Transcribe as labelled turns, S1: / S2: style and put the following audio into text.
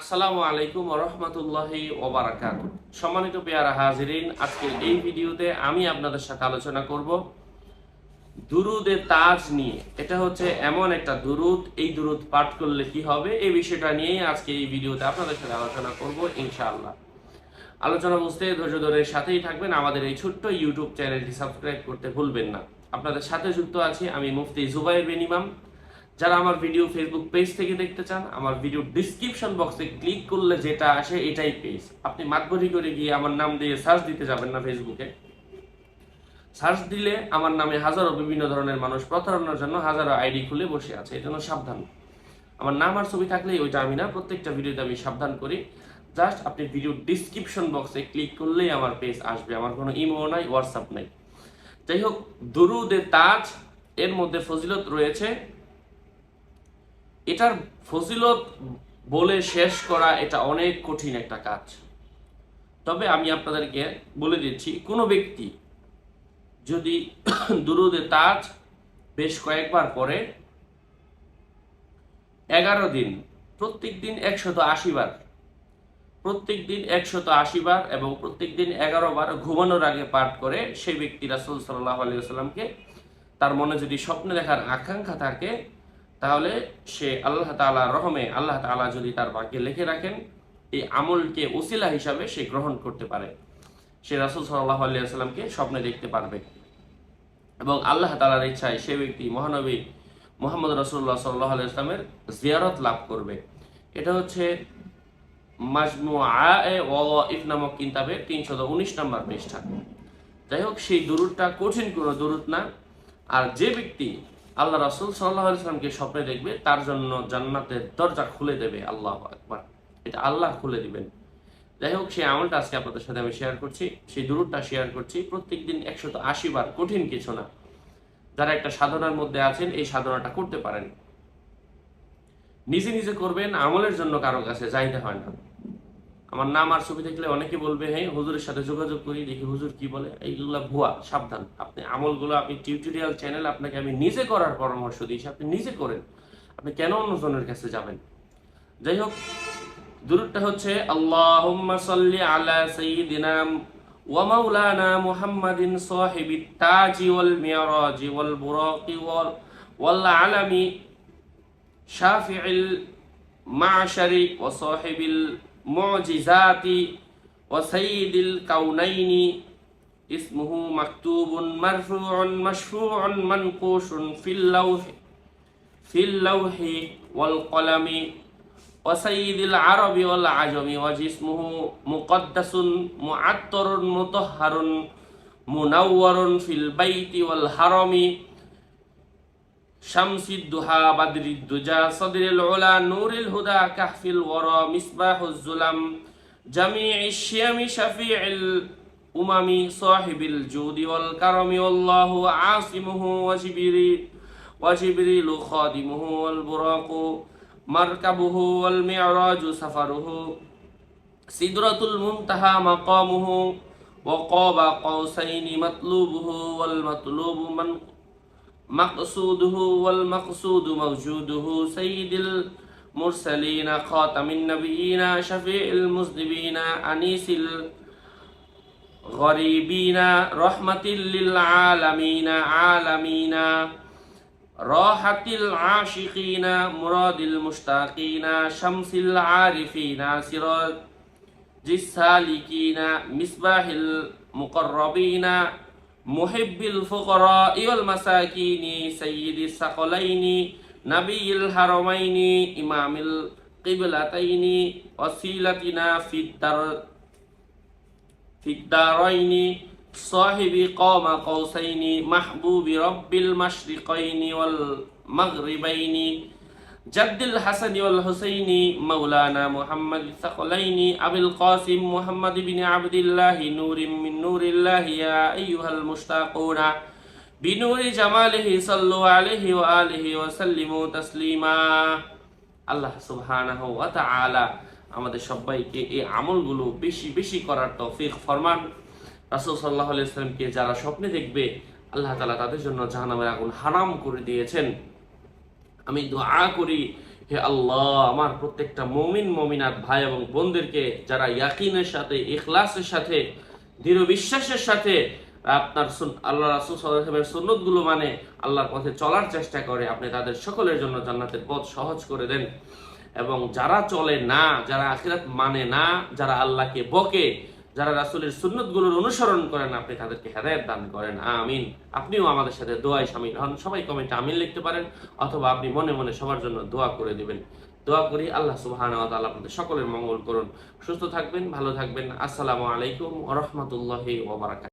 S1: আসসালামু আলাইকুম রহমতুল্লাহি ওবারাকাত সম্মানিত পেয়ারা হাজিরিন, আজকের এই ভিডিওতে আমি আপনাদের সাথে আলোচনা করব দুরুদে তাজ নিয়ে। এটা হচ্ছে এমন একটা দুরুদ, এই দুরুদ পাঠ করলে কি হবে? এই বিষয়টা নিয়েই আজকে এই ভিডিওতে আপনাদের সাথে আলোচনা করব ইনশাআল্লাহ। আলোচনা বুঝতে, ধৈর্য ধরে সাথেই থাকবেন। আমাদের এই ছোট্ট ইউটিউব চ্যানেলটি সাবস্ক্রাইব করতে ভুলবেন না। আপনাদের সাথে যুক্ত আছি আমি মুফতি জুবাইর বিন ইমাম। যারা আমার ভিডিও ফেসবুক পেজ থেকে দেখতে চান, আমার ভিডিও ডিসক্রিপশন বক্সে ক্লিক করলে যেটা আসে এটাই পেজ আপনি মাতবরি করে গিয়ে আমার নাম দিয়ে সার্চ দিতে যাবেন না ফেসবুকে সার্চ দিলে আমার নামে হাজারো বিভিন্ন ধরনের মানুষ প্রতারণার জন্য হাজারো আইডি খুলে বসে আছে এই জন্য সাবধান। আমার নাম আর ছবি থাকলেই ওইটা আমি না, প্রত্যেকটা ভিডিওতে আমি সাবধান করি। জাস্ট আপনি ভিডিও ডিসক্রিপশন বক্সে ক্লিক করলেই আমার পেজ আসবে, আমার কোনো ইমো নাই হোয়াটসঅ্যাপ নাই। যাই হোক, দুরুদে তাজ, এর মধ্যে ফজিলত রয়েছে এটার ফজিলত বলে শেষ করা এটা অনেক কঠিন একটা কাজ। তবে আমি আপনাদেরকে বলে দিচ্ছি, কোনো ব্যক্তি যদি দুরুদে তাজ বেশ কয়েকবার পরে এগারো দিন, প্রত্যেক দিন একশত আশি বার, প্রত্যেক দিন একশত আশি বার এবং প্রত্যেক দিন এগারো বার ঘুমানোর আগে পাঠ করে, সেই ব্যক্তি রাসুল সাল্লাহ আলিয়াল্লামকে তার মনে যদি স্বপ্নে দেখার আকাঙ্ক্ষা থাকে তাহলে সে আল্লাহ তালা রহমে আল্লাহ তালা যদি তার ভাগ্যে লিখে রাখেন, এই আমলকে ওসিলা হিসাবে সে গ্রহণ করতে পারে। সে রাসুল সাল্লাহ আলিয়াল্লামকে স্বপ্নে দেখতে পারবে। এবং আল্লাহ তালার ইচ্ছায় সে ব্যক্তি মহানবী মোহাম্মদ রসুল্লাহ সাল্লাহ আলিয়াল্লামের জিয়ারত লাভ করবে। এটা হচ্ছে মাজমু ওয়াইফ নামক কিতাবের তিনশত উনিশ নম্বর পৃষ্ঠা। যাই হোক, সেই দুরুদটা কঠিন কোনো দুরুদ না। আর যে ব্যক্তি আল্লাহ রাসুল সাল্লাহ ইসলামকে স্বপ্নে দেখবে, তার জন্য জান্নাতের দরজা খুলে দেবে, আল্লাহ একবার এটা আল্লাহ খুলে দিবেন। যাই হোক, সেই আমলটা আজকে আপনাদের সাথে আমি শেয়ার করছি, সেই দূরটা শেয়ার করছি। প্রত্যেক দিন একশত আশি বার কঠিন কিছু না। যারা একটা সাধনার মধ্যে আছেন, এই সাধনাটা করতে পারেন। নিজে নিজে করবেন, আমলের জন্য কারও কাছে যাইতে হয় না। আমার নাম আর ছবি দেখলে অনেকে বলবে হ্যাঁ হুজুরের সাথে যোগাযোগ করি, দেখি হুজুর কি বলে। এইগুলা ভুয়া, সাবধান। আপনি আমলগুলো, আপনি টিউটোরিয়াল চ্যানেল আপনাকে আমি নিজে করার পরামর্শ দিয়েছি, আপনি নিজে করেন। আপনি কেন অন্যজনের কাছে যাবেন? যাই হোক দূরটা হচ্ছে, আল্লাহুম্মা সাল্লি আলা সাইয়্যিদিনা ওয়া মাওলানা মুহাম্মাদিন সাহিবিত তাজি ওয়াল মিরাজি ওয়াল বুরাকি ওয়াল ওয়াল আলামি শাফিউল মাশারি ওয়া সাহিবিল মুজিজাতি ওয়াসাইদিল কাউনাইনি ইসমুহু মাকতুবুন মারফুউন মাশফুউন মানকুশুন ফিল লাওহি ফিল লাওহি ওয়াল কলামি ওয়াসাইদিল আরবি ওয়াল আজমি ওয়া জিসমুহু মুকদ্দাসুন মুআত্তরুন মুতাহহারুন মুনাওয়ারুন ফিল বাইতি ওয়াল হারামি শামসিদ দুহা বাদরিদ দুজা সদরিল ওলা নূরিল হুদা কাহফিল ওয়ারা মিসবাহুজ জুলাম জামিঈ শিয়ামি শাফিউল উমামি সাহিবিল জুদি ওয়াল কারামি আল্লাহু আসিমুহু ওয়া জিবরি ওয়া জিবরিলু খাদিমুহু ওয়াল বুরাকু মারকাবুহু ওয়াল মিরাজু সাফারুহু সিদরাতুল মুনতাহা মাকামুহু ওয়া ক্বাবা কাউসাইনি মাতলুবুহু ওয়াল মাতলুবু মান مقصوده والمقصود موجوده. سيد المرسلين خاتم النبيين شفيع المذنبين أنيس الغريبين رحمة للعالمين عالمين راحة العاشقين مراد المشتاقين شمس العارفين سراج السالكين مصباح المقربين محب الفقراء والمساكين سيد الثقلين نبي الحرمين إمام القبلتين وسيلتنا في الدار في الدارين صاحب قام قوسين محبوب رب المشرقين والمغربين. জাদ্দুল হাসানি ওয়াল হুসাইনি, মাওলানা মুহাম্মদ সাকলাইনি, আবুল কাসিম মুহাম্মদ ইবনে আব্দুল্লাহ নূরিম মিন নূরিল্লাহ ইয়া আইয়ুহাল মুশতাকুনা। বিনূরি জামালিহি সাল্লু আলাইহি ওয়া আলিহি ওয়া সাল্লিমু তাসলিমা। আল্লাহ সুবহানাহু ওয়া তাআলা আমাদের সবাইকে এই আমলগুলো বেশি বেশি করার তৌফিক ফরমান। রাসূল সাল্লাল্লাহু আলাইহি ওয়াসাল্লামকে যারা স্বপ্নে দেখবে, আল্লাহ তাআলা তাদের জন্য জাহান্নামের আগুন হারাম করে দিয়েছেন। আমি দোয়া করি, হে আল্লাহ, আমার প্রত্যেকটা মমিন, মমিনাত ভাই এবং বোনদেরকে যারা ইয়াকিনের সাথে, ইখলাসের সাথে, দৃঢ় বিশ্বাসের সাথে আপনার আল্লাহ রাসুল সাল্লামের সুন্নতগুলো মানে আল্লাহর পথে চলার চেষ্টা করে, আপনি তাদের সকলের জন্য জান্নাতের পথ সহজ করে দেন। এবং যারা চলে না, যারা আখিরাত মানে না, যারা আল্লাহকে বকে যারা রাসুলের সুন্নতগুলোর অনুসরণ করেন, আপনি তাদেরকে হেদায়ত দান করেন। আমিন। আপনিও আমাদের সাথে দোয়ায় সামিল হন। সবাই কমেন্টে আমিন লিখতে পারেন, অথবা আপনি মনে মনে সবার জন্য দোয়া করে দিবেন। দোয়া করি আল্লাহ তাআলা আপনাদের সকলের মঙ্গল করুন। সুস্থ থাকবেন, ভালো থাকবেন। আসসালামু আলাইকুম রহমতুল্লাহ বারাকাতুহু।